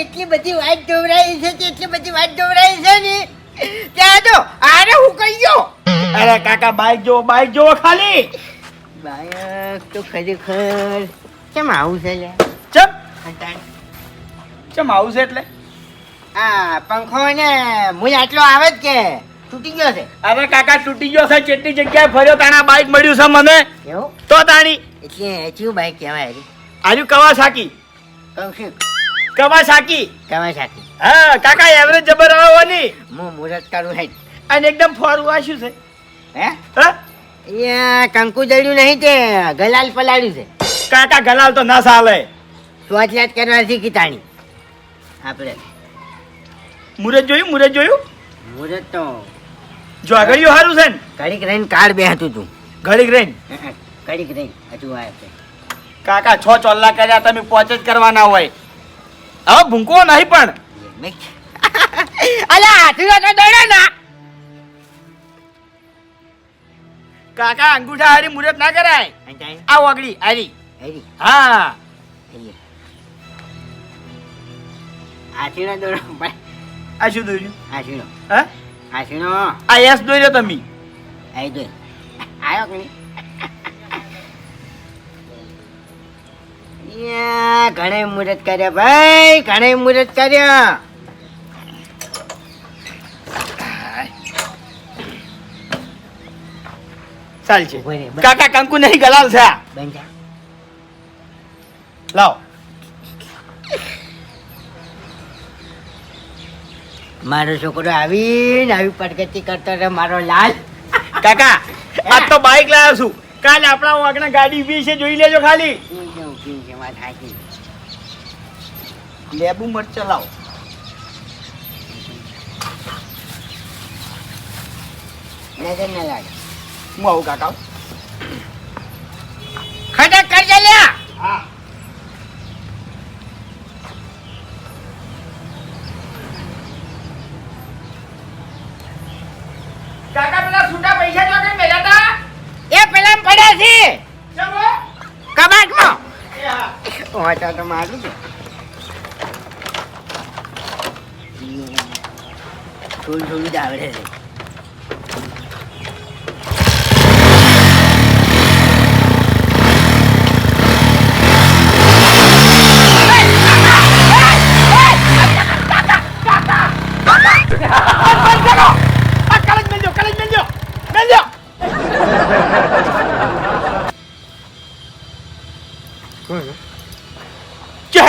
એટલી બધી વાત જોવરાઈ છે કે એટલી બધી વાત જોવરાઈ છે ને ત્યાં તો આરે હું કહી ગયો. અરે કાકા બાઈક જોવો બાઈક જોવો ખાલી. બાયક તો ખરેખર કેમ આવું છે લે ચમ. ચમ આવું છે એટલે? આ પંખો ને મુજ આટલો આવે જ કે તૂટી ગયો છે. અરે કાકા તૂટી ગયો છે કેટલી જગ્યાએ ફર્યો તાણા બાઈક મળ્યું છે મને. એવું? તો તાણી. એટલે એચયું બાઈક કહેવાય આજુ કવાસાકી. કૌશિક. કવાસાકી કવાસાકી હા કાકા એવરેજ જબર આવવાની. હું મુરત કરું હે અને એકદમ ફોરું આશું છે. હે? અહીંયા કંકુ જડ્યું નહીં તે ગલાલ પલાડ્યું છે. કાકા ગલાલ તો ના ચાલે. સ્વાચલાત કરવાથી કીતાણી આપણે. મુરત જોયું મુરત જોયું? મુરત તો જો આગળ્યું સારું છે ને? ઘડીક રહીને કાર્ડ બે હતું તું. ઘડીક રહીને? ઘડીક રહી હજુ આવે કાકા છ ચોલ્લા કર્યા તમે પોચ જ કરવાના હોય. હવે ભૂંકો નહીં પણ. અલા હાથીઓ તો દોડે ના. કાકા અંગૂઠા હારી મુરત ના કરાય. આ ઓગળી હારી. હા. હાથીનો દોડો આ શું દોર્યું? હાથીનો. હા? હાથીનો. આ યસ દોર્યો તમે. આઈ દોર આયો કે ઘણે મુહૂર્ત કર્યા ભાઈ ઘણે મુહૂર્ત કર્યા. ચાલ છે ઊભો રે, બસ. કાકા કંકુ નહીં ગલાલ છે. લાવ. મારો છોકરો આવીને આવી પ્રગતિ કરતો રહે મારો લાલ. કાકા આજ તો બાઈક લાવ્યો છું. કાલે આપણા વાગણા ગાડી બી છે જોઈ લેજો ખાલી. કેવું જેમાં થાકી લેબુ મરચા લાવો. નજર ના લાગે હું આવું કાકા? ખટક કરજે લ્યા. હા કાકા પેલા છૂટા પૈસા જો કે મેલ્યા તા એ પેલા પડ્યા છે ચલો કબાટમાં એ હા વાંચા તો મારું છે? થોડું થોડું જ આવડે છે.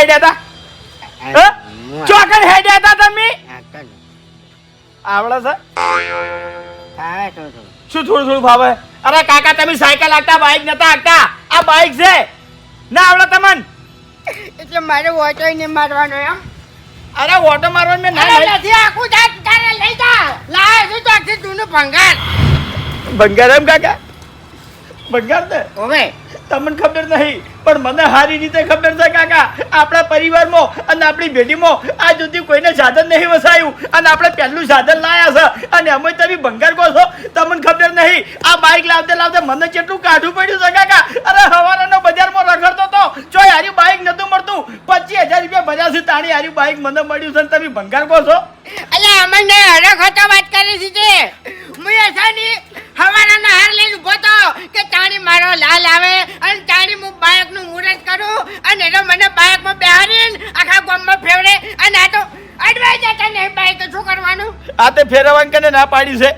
હેડ્યા હતા હા? ચોકન હેડ્યા હતા તમે? આવડે છે? તો. શું થોડું થોડું ભાવે? અરે કાકા તમે સાયકલ આગતા બાઇક નતા આગતા આ બાઇક છે. ના આવડે તમને? એટલે મારે ઓટો ને મારવાનો એમ. અરે ઓટો મારવાનું મેં ના નથી આખું જાત તારે લઈ જા. લાય શું તો આખી જૂનું ભંગાર? ભંગાર એમ કાકા? ભંગાર ને ઓવે તમને ખબર નહીં, પણ મને સારી રીતે ખબર છે કાકા, આપણા પરિવારમાં અને આપણી ભેટીમાં આ સુધી કોઈને સાધન નહીં વસાયું. અને આપણે પહેલું સાધન લાયા છે. અને અમે તમે ભંગાર કહો છો. તમને ખબર નહીં, આ બાઇક લાવતે લાવતે મને કેટલું કાઢું પડ્યું છે કાકા. અરે હવારાનો બજારમાં રખડતો તો ચોય હારી બાઇક નતું મળતું, પચીસ હજાર રૂપિયા ભર્યા છે, તાણી હારી બાઇક મને મળ્યું છે તમે ભંગાર કહો છો. અલ્યા અમને હરખ હતો વાત કરી છે કે હું એસાની હવાના હાર લઈને ઊભો તો કે તાણી મારો લાલ આવે અને તારી હું બાયકનું મુહૂર્ત કરું અને એનો મને બાયકમાં બેહારીને આખા ગામમાં ફેવડે અને આ તો અડવાઈ જતા નહીં બાઈક શું કરવાનું? આ તે ફેરવણ કને ના પાડી છે?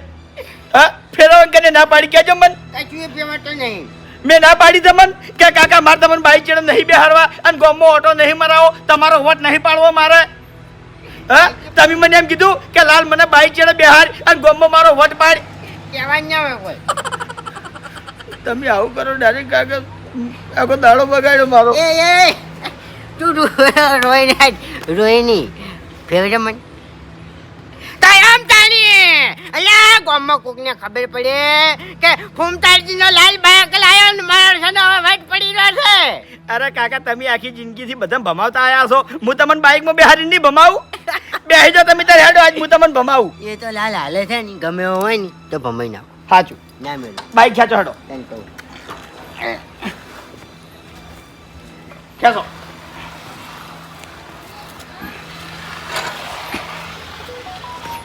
હા? ફેરવણ કને ના પાડી કેજો મન. કશું ફેવડતો નહીં. મેં ના પાડી તમન કે કાકા મારે તમને બાઈક ચડે નહીં બેહારવા અને ગોમો ઓટો નહીં મરાવો તમારો વોટ નહીં પાડવો મારે. હા? તમે મને એમ કીધું કે લાલ મને બાઈક ચડે બેહાર અને ગોમો મારો વોટ પાડ. કહેવાય ના આવે કોઈ. તમે આવું કરો ડાયરેક્ટ કાગળ આખો દાડો બગાડ્યો મારો. એ એ તું રોઈ ના રોઈ નહીં. ફેવરે મન. તો આમ તાણી. અલ્યા ગામમાં કોકને ખબર પડે કે ફૂમતારજીનો લાલ બાયક લાયો ને મારો છે ને હવે વાટ પડી રહ્યો છે. અરે કાકા તમે આખી જિંદગીથી બધા ભમાવતા આયા છો. હું તમને બાઈકમાં બેહારીને નહીં ભમાવું. બેહી જાઓ તમે તારે હેડો. આજ હું તમને ભમાવું. એ તો લાલ હાલે છે ને ગમે હોય ને તો ભમાઈ નાખો. સાચું. બાઈક ખેંચો હેડો. ખેંચો.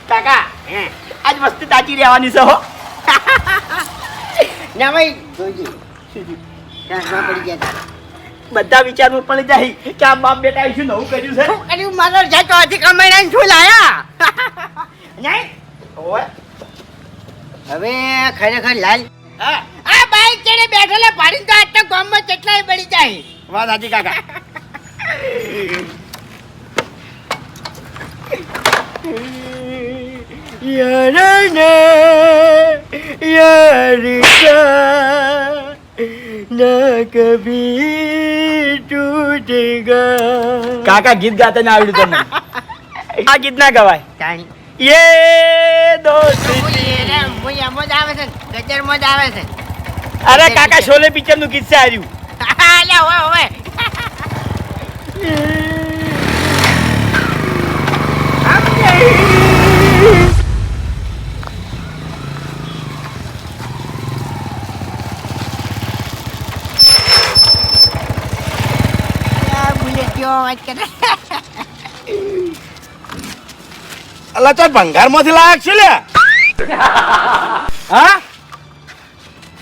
કાકા આજ વસ્તુ તાજી રહેવાની છે હો. ના ભાઈ બધા વિચારવું પણ જાય કે આ બાપ બેટા શું નવું કર્યું છે? અને મારો જાય તો આજે કમાઈને શું લાયા? નહીં? ઓય. હવે ખરેખર લાલ. હા. આ બાઈક ચડે બેઠેલા પાડી તો આટલા ગામમાં કેટલાય પડી જાય. વાત સાચી કાકા. યારને યાર ના કભી ટૂટેગા કાકા ગીત ગાતા ના આવડ્યું તમને? આ ગીત ના ગવાય. તાણી યે દોસ્તી. આવે છે ગજર મજા આવે છે અરે કાકા, શોલે પિક્ચરનું ગીત છે આવ્યું અલ્યા હોય હોય અલા તો ભંગારમાંથી લાયક છે લે. હા?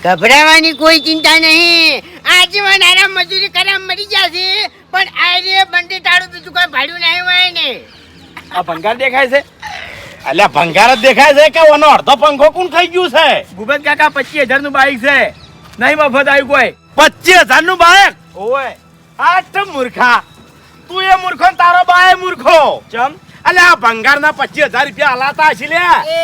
ગભરાવાની કોઈ ચિંતા નહીં. આજીવન આરામ મજૂરી કરવા મરી જશે પણ આજે બંડી તાળું બીજું કોઈ ભાડું નહીં હોય ને. આ ભંગાર દેખાય છે? અલ્યા ભંગાર જ દેખાય છે કે ઓનો અડધો પંખો કોણ ખાઈ ગયું છે? ભૂપત કાકા પચીસ હજારનું બાઈક છે. નહીં મફત આવ્યું કોઈ. પચીસ હજારનું બાઈક? ઓય. આ તો મૂર્ખા. તું એ મૂર્ખો તારો બાય મૂર્ખો. ચમ? અલ્યા આ ભંગારના પચીસ હજાર રૂપિયા હલાતા હશે લે. એ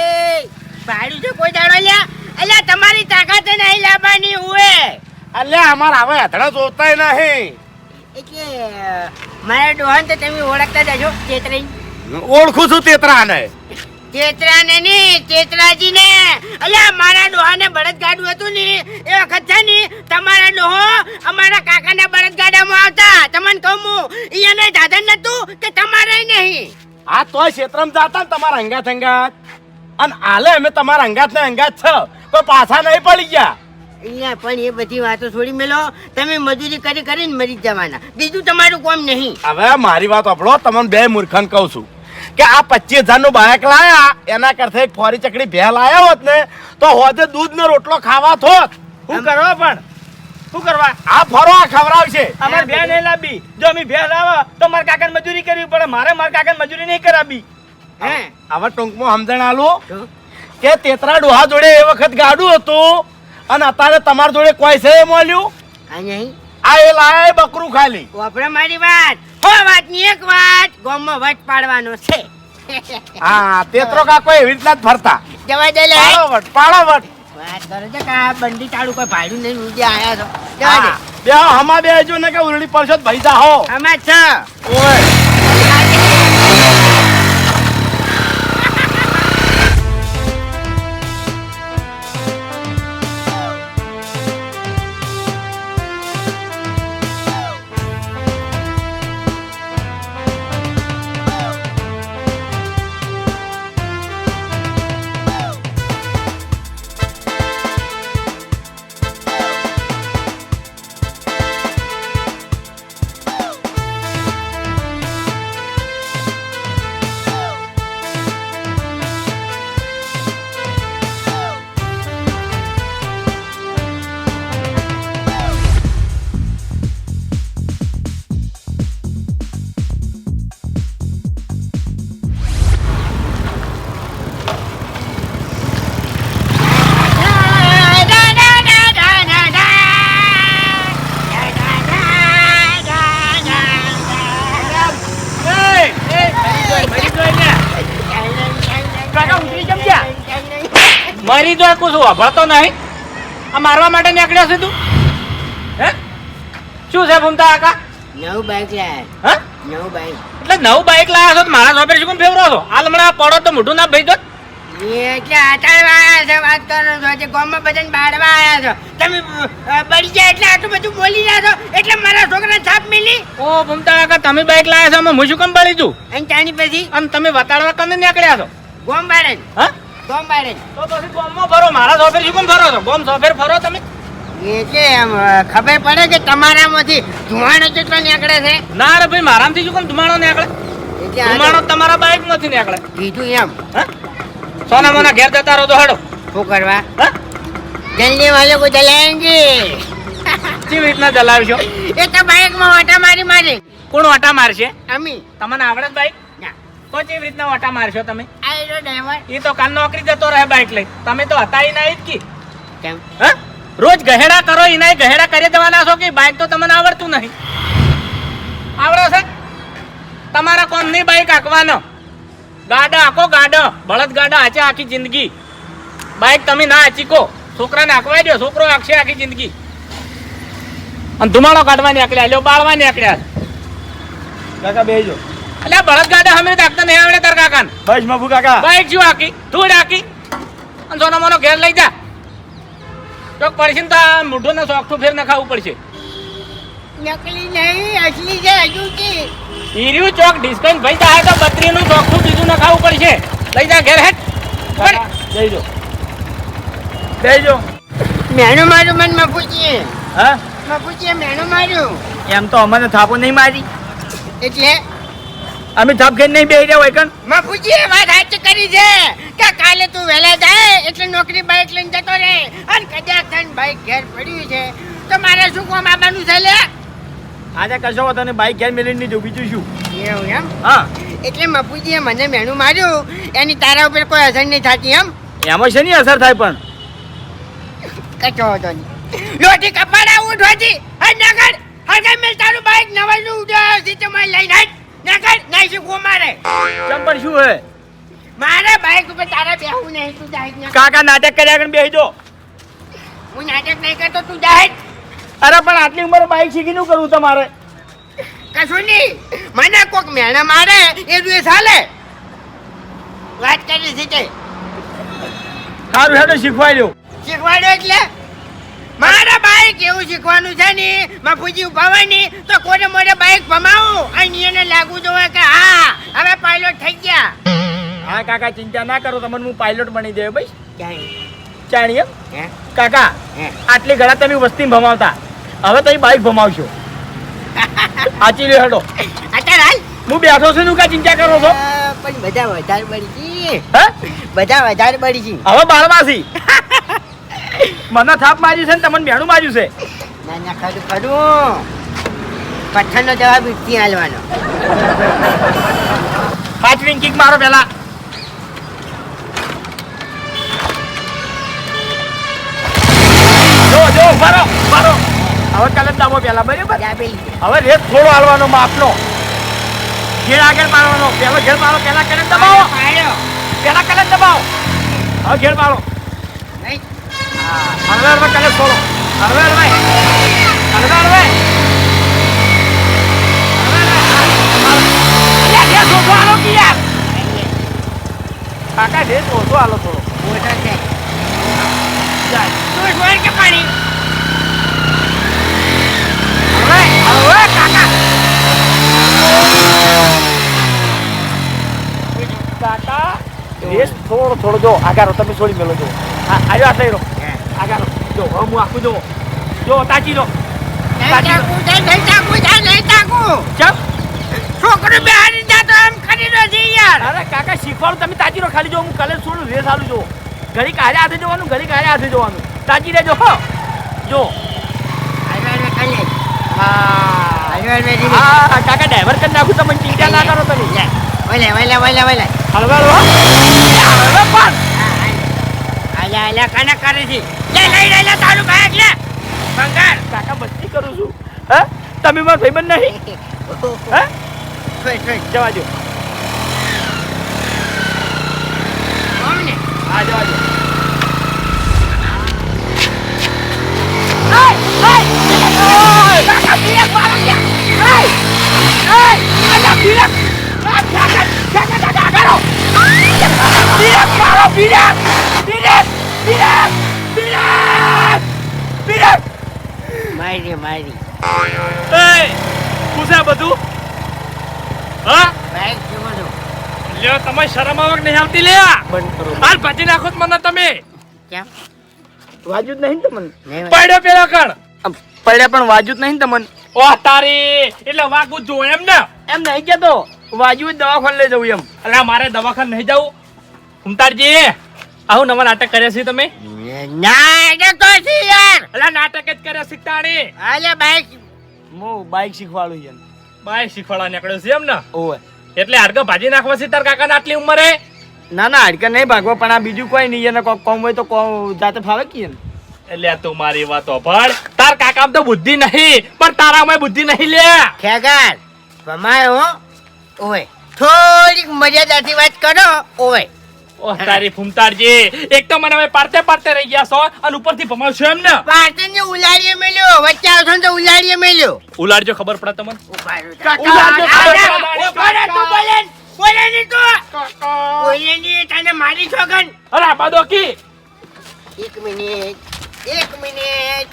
ભાડું છે કોઈ દાડો લે? અલ્યા તમારી તાકાત નહીં લાવવાની હોય અલ્યા અમારા હવે હથડા જોતાય નહીં. એટલે મારા ડોહન તો તમે ઓળખતા જ હશો ચેતરાઈ. ઓળખું છું તેતરાને ચેતરા ને ની ચેતરાજી ને અલ્યા મારા ડોહાને બળદગાડું હતું ને એ વખત છે ને તમારા ડોહો અમારા કાકાના બળદગાડામાં આવતા. તમને કહું હું એને સાધન નતું કે તમારે નહીં. આ તોય ક્ષેત્રમાં જાતા ને તમારા અંગાત અંગાત અને આલે અમે તમારા અંગાત ને અંગાત છ. તો પાછા નહીં પડી ગયા. અહીંયા પણ એ બધી વાતો છોડી મેલો. તમે મજૂરી કરી કરીને મરી જવાના. બીજું તમારું કોમ નહીં. હવે મારી વાત આપણો તમને બે મૂર્ખન કહું છું. કે આ પચીસ હજારનું બાયક લાયા એના કરતા એક ફોરી ચકડી ભેલ લાયા હોત ને તો હોદે દૂધ નો રોટલો ખાવા થોત શું કરવા પણ? શું કરવા? આ ફરવા ખવડાવશે. અમારે બે નહીં લાવી. જો અમે બે લાવા તો મારા કાકાને મજૂરી કરવી પડે. મારે મારા કાકાને મજૂરી નહીં કરાવી હે? હવે ટૂંકમાં સમજણ આલું? કે તેતરા ડોહા જોડે એ વખત ગાડું હતું અને અત્યારે તમારા જોડે કોઈ છે મોલ્યું મળ્યું? આ નહીં. આ એ લાય બકરું ખાલી. વાપરે મારી વાત. હો વાતની એક વાત. ગામમાં વટ પાડવાનો છે. હા તેતરો કાકો એવી રીતના જ ફરતા. જવા દે લે. પાડો વટ પાડો વટ. વાત કરો છો કે આ બંડી તાળું કોઈ ભાડું નહીં ઉજે આયા છો? જવા દે હા, બે હમા બે જો ને કે ઉરડી પડશો તો ભાઈ જાહો આમાં છ. ઓય. તો અભળતો નહીં? આ મારવા માટે નીકળ્યો છે તું? હે? શું છે ભૂમતા કાકા? નવું બાઈક લાયા. હા? નવું બાઈક એટલે નવું બાઈક લાયા છો તો મારા સોપેર શું કેમ ફેવરો છો? હાલ હમણાં પડો તો મોઢું ના ભાઈ દો એટલે આટાડવા આયા છે વાત કરો છો જે ગામમાં બધાને બાળવા આયા છો. તમે બળી જાય એટલે આટલું બધું બોલી રહ્યા છો? એટલે મારા છોકરા છાપ મિલી? ઓ ભૂમતા કાકા તમે બાઈક લાયા છો અમે હું શું કેમ બળી છું અને ચાની પછી અને તમે વતાડવા કને નીકળ્યા છો? ગોમ બાળે હા? ગોમ બાળે તો પછી ગોમમાં ફરો મારા સોફેર શું કેમ ફરો છો? ગોમ સોફેર ફરો તમે? એટલે કે એમ ખબર પડે કે તમારામાંથી ધુમાડો કેટલો નીકળે છે? ના રે ભાઈ મારામાંથી શું કેમ ધુમાડો નીકળે? ધુમાડો તમારા બાઇકમાંથી નીકળે. કીધું એમ. હા? સોના મોના ઘેર જતા રહો તો હડો શું કરવા? હા? જલ્દી વાલે કો જલાએંગે કેવી રીતના જલાવશો? એ તો બાઇકમાં ઓટા મારી મારી. કોણ ઓટા મારશે? અમી. તમને આવડે બાઇક તો કેવી રીતના ઓટા મારશો તમે? એ તો કાલ નોકરી જતો રહે બાઈક લઈ. તમે તો હતા ઈ નહીં જ કી. કેમ? હા? રોજ ગહેડા કરો એના ગહેડા કરી દેવાના છો કે? બાઈક તો તમને આવડતું નહીં. આવડો છે? તમારા નહીં બાઈક આંકવાનો ગાડા આંકો ગાડા. બળદ ગાડા આચે આખી જિંદગી. બાઈક તમે ના આચીકો છોકરાને આંકવાઈ દો છોકરો આંકશે આખી જિંદગી. અને ધુમાડો કાઢવાની નીકળ્યા. લ્યો બાળવાની નીકળ્યા. કાકા બેહજો એટલે બળદ ગાડા હમે આંકતા નહીં આવડે તાર કાકા બસ મફુ કાકા. બાઈક જો આખી. ધૂળ આખી. અને સોનો મોનો ઘેર લઈ જા. ચોક પડશે ને તો આ મૂઢોને સોખઠું ફેર નખાવું પડશે. નકલી નહીં અસલી છે હજુ કે? હીર્યું ચોક ડિસ્કાઉન્ટ ભાઈ થાય તો બત્રીનું ચોખ્ખું બીજું નખાવું પડશે. લઈ જા ઘેર હેઠ. જો જઈ જો મેણું મારું મન મફુજીએ. હા? મફુજીએ મેણું માર્યું. એમ તો અમને થાપો નહીં મારી. એટલે અમે થાપ ખાઈને નહીં બેહી રહ્યા હોય કણ? મફુજીએ વાત સાચી કરી છે કે કાલે તું વહેલા જાય એટલે નોકરી બાઈક લઈને જતો રહે. અને કદાચ થઈને બાઈક ઘેર પડ્યું છે. તો મારે શું કોમ આવવાનું છે લે? આજે કશો હતો નહીં બાઈક ઘેર મેળવીને નહીં જવું બીજું શું? એવું એમ? હા. એટલે મફુજીએ મને મેણું માર્યું. એની તારા ઉપર કોઈ અસર નહીં થતી એમ? એમાં નહીં અસર થાય પણ? કચો હતો નહીં. લોટી કપાડા ઉઠવાથી હજ નગર હજ મેં તારું બાઈક નવાઈનું ઉડ્યો સીધો મને લઈને નગર નહીં શીખવું મારે ચમ પણ શું હે? મારે બાઈક ઉપર તારે બેહવું નહીં તું જાય ના કાકા નાટક કર્યા કરીને બેહી જો હું નાટક નહીં કરતો તું જાય. અરે પણ આટલી ઉંમર બાઈક શીખી નું કરું તમારે? કશું નહીં. મને કોક મેણા મારે એ દુએ ચાલે વાત કરી શીખે સારું સારું હેડો શીખવાડ્યું લ્યો એટલે? મારા બાઈક એવું શીખવાનું છે ને મફુજી ઉભાવાની તો કોને મોઢે બાઈક ભમાવું? અને એને લાગુ જોવે કે હા હવે પાયલોટ થઈ ગયા. હા કાકા ચિંતા ના કરો તમને હું પાયલોટ બની દે ભાઈ ક્યાંય? ચાણી કાકા આટલી ઘણા તમે વસ્તી ભમાવતા. હવે તમે બાઈક ભમાવશો. આચી લે હડો. અત્યારે હાલ? હું બેઠો છું કા ચિંતા કરો છો? પણ બધા વધારે બળી હે? બધા વધારે બળી છે હવે બારમાસી. મને થાપ માર્યું છે ને તમને બેણું માર્યું છે. ના ના ખરું ખરું. પઠ્ઠરનો જવાબ ઈટથી હાલવાનો. પાંચ વિંગ કિક મારો પેલા. જો જો મારો મારો હવે કલર દાબો પેલા બરાબર? હવે રેત થોડો હાલવાનો માપનો. ઘેર આગળ મારવાનો. પેલો ઘેર મારો પેલા કલર દબાવો. પેલા કલર દબાવો. હવે ઘેર મારો. હળવે હળવે કલર છોડો હળવે હળવે હળવે હળવે કાકા રેત ઓછો આલો થોડો મોટો છે તું છોડ કે પાણી હવે હવે કાકા કાકા રેસ થોડો થોડો જો આગળ તમે છોડી મેલો જો. આ આજો આ થઈ આગારો જો હવે હું આખું જો જો. તાજી જો. છોકરો બેહાડી જાતો એમ કરી દો છે યાર. અરે કાકા શીખવાડું તમે તાજી રહો ખાલી જો હું કલર છોડું રેસ જો ઘડી કારે હાથે જોવાનું ઘડી કારે હાથે જોવાનું. તાજી રહેજો હો. જો. હા. કાકા ડ્રાઈવર કરી નાખું તમે ચિંતા ના કરો તમે. ઓલે ઓલે ઓલે ઓલે. હળવા. હળવા પણ. આલા આલા કને કરે છે લે લઈ લે લે તારું બાઈક લે બંગાર કાકા મસ્તી કરું છું હે તમે મારો ભાઈબંધ નહીં હે છોડ છોડ જવા દો કોણ ને હા જવા દો મારી મારી. બધું? હા? બાઈક જોવો છો લ્યો તમે શરમ આવક નહીં આવતી લે બંધ કરો. હાલ ભાજી નાખો મને તમે. કેમ? વાજુ જ નહીં તમને? પડ્યો પેલા કણ. પડ્યા પણ વાજુ જ નહીં તમને? ઓ તારી એટલે વાગું જ એમ ને. એમ નહીં કેતો વાજુ દવાખાને લઈ જવું એમ. એટલે મારે દવાખાને નહીં જવું. ઉમતારજી આવું નવા નાટક કર્યા છે તમે? તો છે યાર. અલા નાટક જ કર્યા શીખતાણી હાલે બાઈક મો બાઈક શીખવાડું છે બાઈક શીખવાડવા નીકળ્યો છે એમ ને? ઓવે. એટલે હાડકા ભાજી નાખવા છે તાર કાકા આટલી ઉંમરે? ના ના હાડકા નહીં ભાગવા પણ આ બીજું કોઈ નહીં એને કોક કોમ હોય તો કો- જાતે ફાવે કે ને એટલે તું મારી વાતો ભળ. તાર કાકામાં તો બુદ્ધિ નહીં પણ તારામાં બુદ્ધિ નહીં લે. ખેગાર ભમાય હો. ઓય થોડીક મર્યાદાથી વાત કરો ઓય ઓહ તારી ફૂમતારજી એક તો મને હવે પારતે પારતે રહી ગયા છો અને ઉપરથી ભમાવશો એમ ને? પાર્ટનને ઉલાડીએ મેલ્યો. વચ્ચે આવશો ને તો ઉલાડીએ મેલ્યો. ઉલાડજો ખબર પડે તમને? ઉલાડજો, બોલે બોલે ની તું. બોલે ની તને મારી છોકન અરે આ બાદોકી એક મિનિટ એક મિનિટ.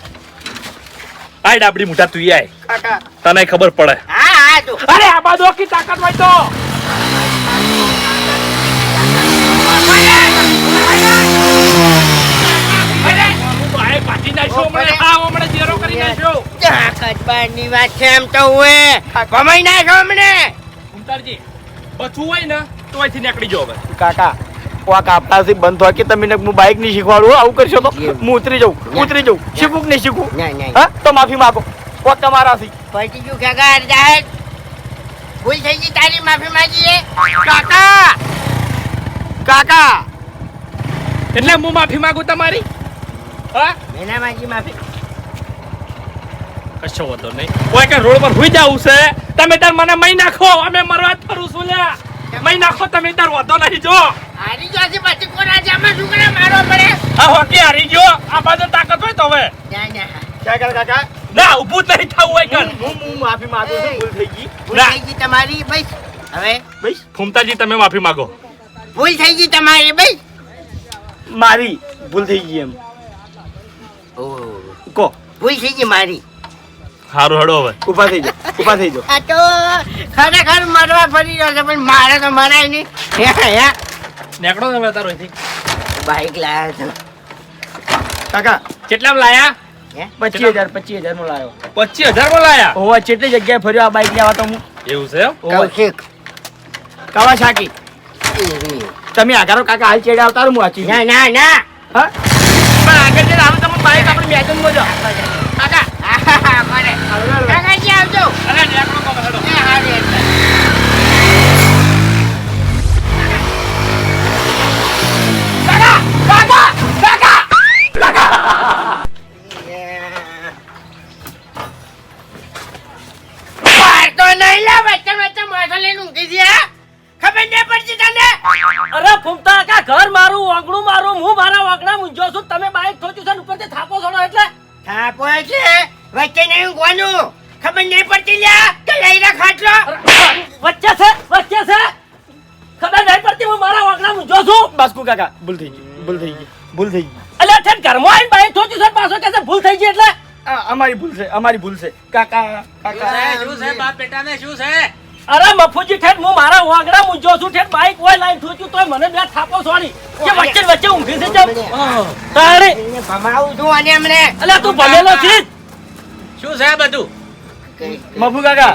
આય ડાબડી મુઠા તું આય. કાકા. તને ખબર પડે. હા હા તું. અરે આ બાદોકી તાકાત હોય તો? બારની વાત છે એમ તો હોય ભમાઈ નાખો અમને. ફૂમતારજી બચવું હોય ને તો અહીંથી નીકળી જાઓ કાકા વાક આપતાથી બંધ હોય કે તમે હું બાઈક નહીં શીખવાડું આવું કરશો તો? હું ઉતરી જાઉં ઉતરી જાઉં. શીખું કે નહીં શીખું? હા? તો માફી માગો. કોક તમારાથી. પલટી ગયું કાકા જાહેર ભૂલ થઈ ગઈ તારી માફી માંગીએ. કાકા! કાકા! એટલે હું માફી માંગુ તમારી? હા? મેના માંગી માફી? કશો વધો નહીં. કોઈ કે રોડ પર હુઈ જાવું છે. તમે તાર મને મહી નાખો. અમે મરવા જ ફરું છું લ્યા. મઈ નાખો તમે તાર વધો નહીં જો. હારી જોશે પછી કોના જામાં શું કરે મારો પડે? હા હોકી હારી ગયો? આ બાજુ તાકાત હોય તો હવે. ના ના કાકા કાકા? ના ઊભું જ નહીં થવું હોય કર હું હું માફી માંગુ છું ભૂલ થઈ ગઈ. ભૂલ. થઈ ગઈ તમારી બસ. હવે? બસ. ફૂમતાજી તમે માફી માંગો. ભૂલ થઈ ગઈ તમારી ભાઈ મારી ભૂલ થઈ ગઈ એમ. કો. ભૂલ થઈ ગઈ મારી. સારું હડો હવે. ઊભા થઈ જાઓ ઊભા થઈ જાઓ. આ તો ખરેખર મરવા ફરી રહ્યો છે પણ મારે તો મરાય નહીં. હે, હે. નીકળો તમે તારો અહીંથી. બાઈક લાયા છે. કાકા. કેટલા લાયા? હે? પચીસ હજાર પચીસ હજાર નો લાવ્યો પચીસ હજારમાં લાયા? હોવા કેટલી જગ્યાએ ફર્યો આ બાઈક લેવા તો હું એવું છે કૌશિક. કાવાસાકી તમે આગારો કાકા હાલ ચેડે આવતા હું વાંચી ના ના ના. હા? પણ આગળ જઈને આમ તમે બાઈક આપણે મેચન મોજો કાકા. કાકાજી આવજો. અરે તો નહીં લે, વચ્ચે વચ્ચે માથો લઈને ઊંઘી હા? ખબર નહીં પડતી તને? અરે ફૂમતા કા ઘર મારું વાંકડું મારું હું મારા વાંકડા મૂંઝો છું. તમે બાઈક થોચું છે ને ઉપરથી થાપો છોડો એટલે? થાપો છે વચ્ચે નહીં ઊંઘવાનું ખબર નહીં પડતી લ્યા. કે લઈ રાખ ખાટલો વચ્ચે છે વચ્ચે છે. ખબર નહીં પડતી હું મારા વાંકડા મૂંઝો છું. બાસ્કુ કાકા ભૂલ થઈ ગઈ ભૂલ થઈ ગઈ ભૂલ થઈ ગઈ. એટલે ઠેઠ ઘરમાં આવીને બાઈક થોચું છે પાછો કે ભૂલ થઈ ગઈ એટલે? અમારી ભૂલ છે અમારી ભૂલ છે. કાકા કાકા. શું છે બાપ બેટાને શું છે? અરે મફુજી ઠેઠ હું મારા વાગડા મૂંઝો છું ઠેઠ બાઈક હોય લાઈન થોચ્યું તોય મને બે થાપો છોડી કે વચ્ચે વચ્ચે ઊંઘી છે જમ તારે ભમાવું છું અને એમને એટલે તું ભમેલો છે શું છે બધું મફુ કાકા.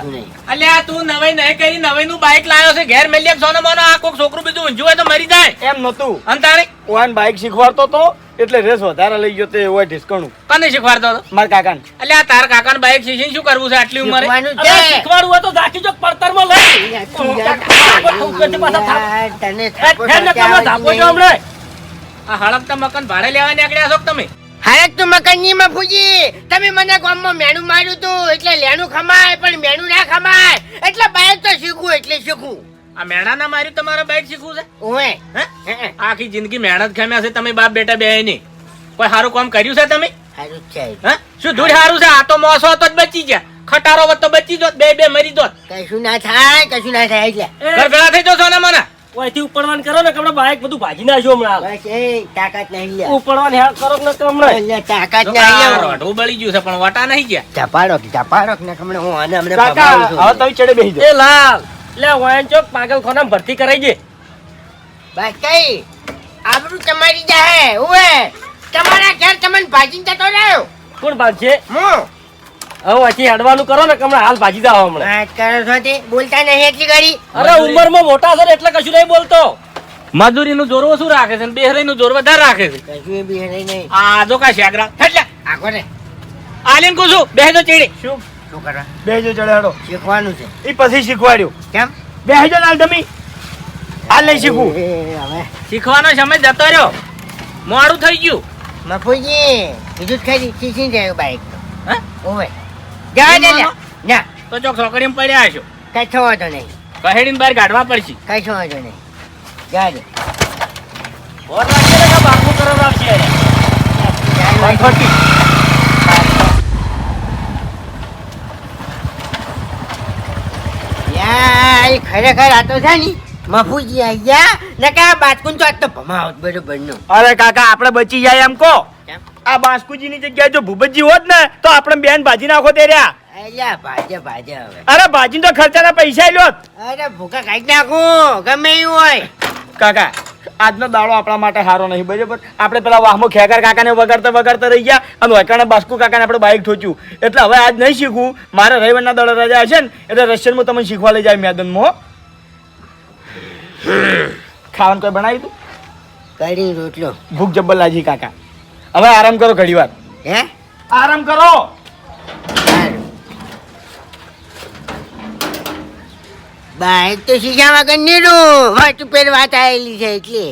અલ્યા તું નવાઈ નહીં કરી નવાઈ નું બાઈક લાવ્યો છે. ઘેર મેલી સોનો મોનો આ કોક છોકરું બીજું ઊંઝું હોય તો મરી જાય. એમ નતું અંતાણી ઓન બાઈક શીખવાડતો તો એટલે રેસ વધારે લઈ ગયો તે હોય ઢીસકણું. કને શીખવાડતો હતો? મારા કાકાને. આ તાર કાકાને બાઈક શીખીને શું કરવું છે આટલી ઉંમરે? શીખવાડવું હોય તો લઈ. તને ને ધાપો છો હમણે. આ હળકતા મકાન ભાડે લેવા નીકળ્યા છો તમે? હારક તું મકાનની માં ફૂજી. તમે મને ગામમાં મેણું માર્યું તું એટલે લેણું ખમાય પણ મેણું ના ખમાય. એટલે બાઈક તો શીખવું એટલે શીખવું. આ મેણા ના માર્યું તમારે બાઈક શીખવું છે? હે? આખી જિંદગી મહેનત ખમ્યા છે તમે બાપ બેટા બે નહીં કોઈ સારું કામ કર્યું છે તમે? સારું છે. હે? શું ધૂળ સારું છે? આ તો મોસો હતો જ બચી ગયા. ખટારો વત તો બચી જોત બે બે મરી જોત. કશું ના થાય કશું ના થાય એટલે. ગરગડા થઈ જશો ને મને? ઓયથી ઉપડવાન કરો ને કમણે બાઈક બધું ભાજી નાખ્યો હમણાં. બસ એ તાકાત નહીં લે ઉપડવાન હેલ્પ કરો ને કમણે લે તાકાત નહીં લે રોઢું બળી ગયું છે પણ વાટા નહીં ગયા. ચપાડો ચપાડો ને કમણે હું આને હમણે કાકા છું. હવે તમે ચડે બેહી જાઓ. એ લાલ. લે વાયન ચોક પાગલખાનામાં ભરતી કરાઈ દે. બસ કઈ આબરૂ તમારી જાહે ઓએ તમારા ઘેર તમને ભાજીને જતો રહ્યો. કોણ બાંધશે હું. હવે અહીંથી હડવાનું કરો ને તમને હાલ ભાજી જાઓ હમણાં. કરો છો તે બોલતા નહીં એટલી ઘડી અરે ઉંમરમાં મોટા છે ને એટલે કશું નહીં બોલતો. મજૂરીનું જોર શું રાખે છે બેહરીનું જોર વધારે રાખે છે? કશું બેહરાઈ નહીં. આ જો કા શાગરા. એટલે આખો ને. આલીન કુસુ બેહજો ચીડી. શું શું કરવા? બેહજો ચડેડો શીખવાનું છે. એ પછી શીખવાડ્યું. કેમ? બેહજો લાલ તમે આ લઈ શીખવું. એ, હવે. શીખવાનો સમય જતો રહ્યો. મોડું થઈ ગયું. મફુજી બીજું જ ખાઈ શીખી જાય બાઈક. હા? ઓવે. જવા દે લે. ના. તો ચોક છોકરીમાં પડ્યા હશો. કઈ છો વાંધો નહીં. કહેડીને બહાર કાઢવા પડશે. કઈ છો વાંધો નહીં. જવા દે. ઓર રાખજે ને કે બાપુ કરો રાખશે યાર એ ખરેખર આ તો છે ને મફુજી આઈ ગયા. ને કે આ બાતકુન તો આજ તો ભમાવત બરોબરનું અરે કાકા આપણે બચી જાય એમ કહો. કેમ? આ બાસ્કુજીની જગ્યાએ જો ભૂપતજી હોત ને તો આપણે બેન ભાજી નાખો તે રહ્યા. અલ્યા ભાજે ભાજે હવે. અરે ભાજી તો ખર્ચાના પૈસા લ્યો અરે ભૂકા ખાઈ નાખું ગમે એવું હોય. કાકા આજનો દાડો આપણા માટે સારો નહીં બરાબર? આપણે પેલા વાહમો ખેકર કાકાને વગાડતા વગાડતા રહી ગયા અને વૈકાણે બાસ્કુ કાકાને આપણે બાઇક ઠોચ્યું. એટલે હવે આજ નહીં શીખવું. મારે રવિવારના દાડો રજા હશે ને એટલે રશિયનમાં તમને શીખવા લઈ જાય મેદાનમાં. ખાવાનું કોઈ બનાવ્યું તું? કરી રોટલો. ભૂખ જબ્બર લાજી કાકા. હવે આરામ કરો ઘડી વાર. હે? આરામ કરો. બાય બાઈક તો શીશા વગર નીડું વાત ઉપર વાત આવેલી છે એટલે.